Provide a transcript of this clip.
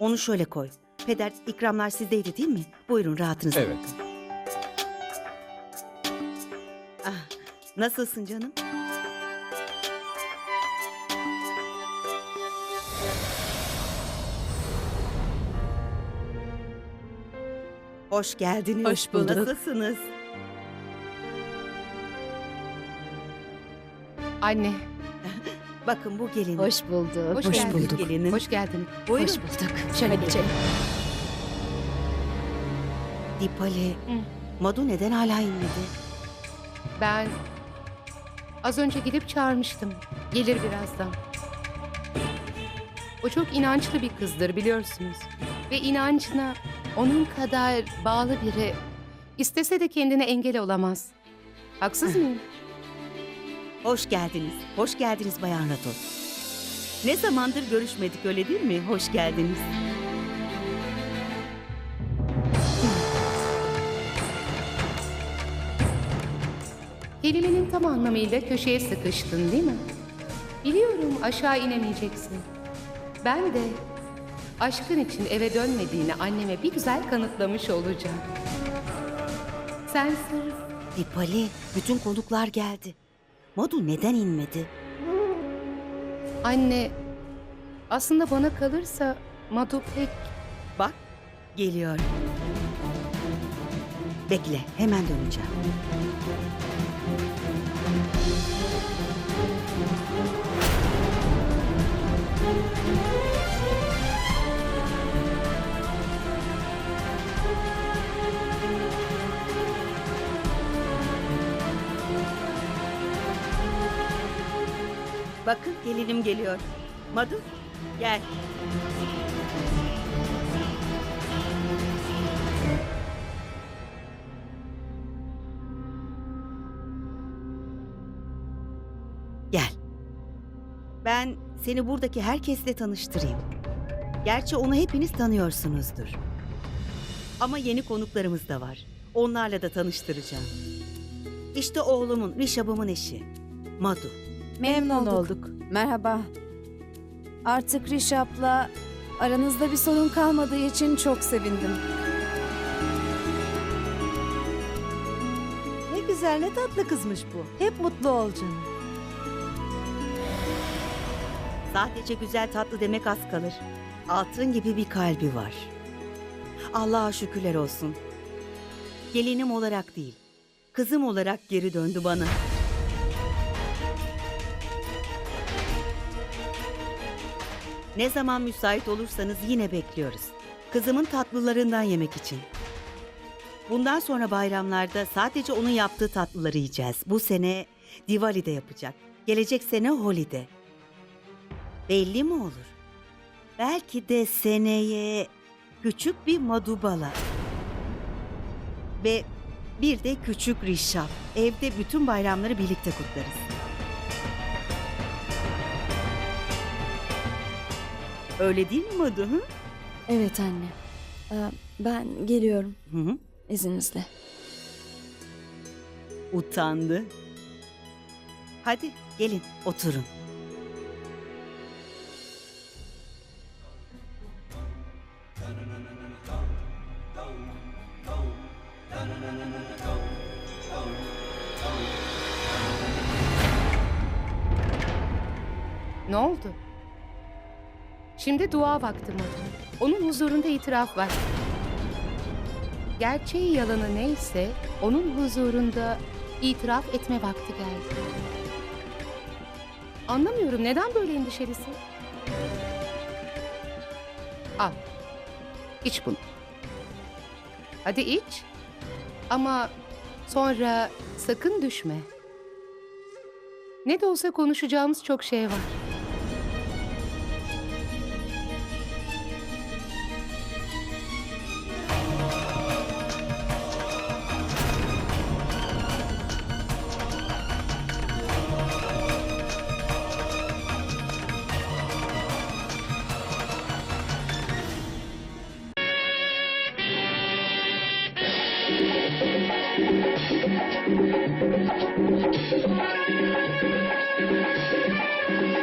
Onu şöyle koy. Peder ikramlar sizdeydi değil mi? Buyurun rahatınıza Evet. bakın. Ah, nasılsın canım? Hoş geldiniz. Hoş bulduk. Nasılsınız? Anne, Bakın bu gelin. Hoş bulduk. Hoş Hoş geldin. bulduk. Gelinin. hoş geldin. Buyurun. Hoş bulduk. Şöyle geçelim. Dipali. Hı. Madu neden hala inmedi? Ben az önce gidip çağırmıştım. Gelir birazdan. O çok inançlı bir kızdır biliyorsunuz. Ve inancına onun kadar bağlı biri istese de kendine engel olamaz. Haksız mıyım? Hoş geldiniz. Hoş geldiniz Bayan Rato. Ne zamandır görüşmedik öyle değil mi? Hoş geldiniz. Kelimenin tam anlamıyla köşeye sıkıştın değil mi? Biliyorum aşağı inemeyeceksin. Ben de aşkın için eve dönmediğini anneme bir güzel kanıtlamış olacağım. Sen sırf Dipali, bütün konuklar geldi. Madu neden inmedi? anne aslında bana kalırsa Madu pek Bak, geliyor. Bekle, hemen döneceğim. Bakın gelinim geliyor. Madu, gel. Gel. Ben seni buradaki herkesle tanıştırayım. Gerçi onu hepiniz tanıyorsunuzdur. Ama yeni konuklarımız da var. Onlarla da tanıştıracağım. İşte oğlumun, Rişab'ımın eşi. Madu. Memnun olduk. Merhaba. Artık Rişap'la aranızda bir sorun kalmadığı için çok sevindim. Ne güzel ne tatlı kızmış bu. Hep mutlu ol canım. Sadece güzel tatlı demek az kalır. Altın gibi bir kalbi var. Allah'a şükürler olsun. Gelinim olarak değil, kızım olarak geri döndü bana. Ne zaman müsait olursanız yine bekliyoruz. Kızımın tatlılarından yemek için. Bundan sonra bayramlarda sadece onun yaptığı tatlıları yiyeceğiz. Bu sene Diwali'de yapacak. Gelecek sene Holi'de. Belli mi olur? Belki de seneye küçük bir Madubala. Ve bir de küçük Rişap. Evde bütün bayramları birlikte kutlarız. Öyle değil mi Madu? Hı? Evet anne. Ee, Ben geliyorum Hı hı. izninizle. Utandı. Hadi gelin oturun. ne oldu? Şimdi dua vakti Madu. Onun huzurunda itiraf var. Gerçeği yalanı neyse onun huzurunda itiraf etme vakti geldi. Anlamıyorum neden böyle endişelisin? Al. İç bunu. Hadi iç. Ama sonra sakın düşme. Ne de olsa konuşacağımız çok şey var. ハハハハ!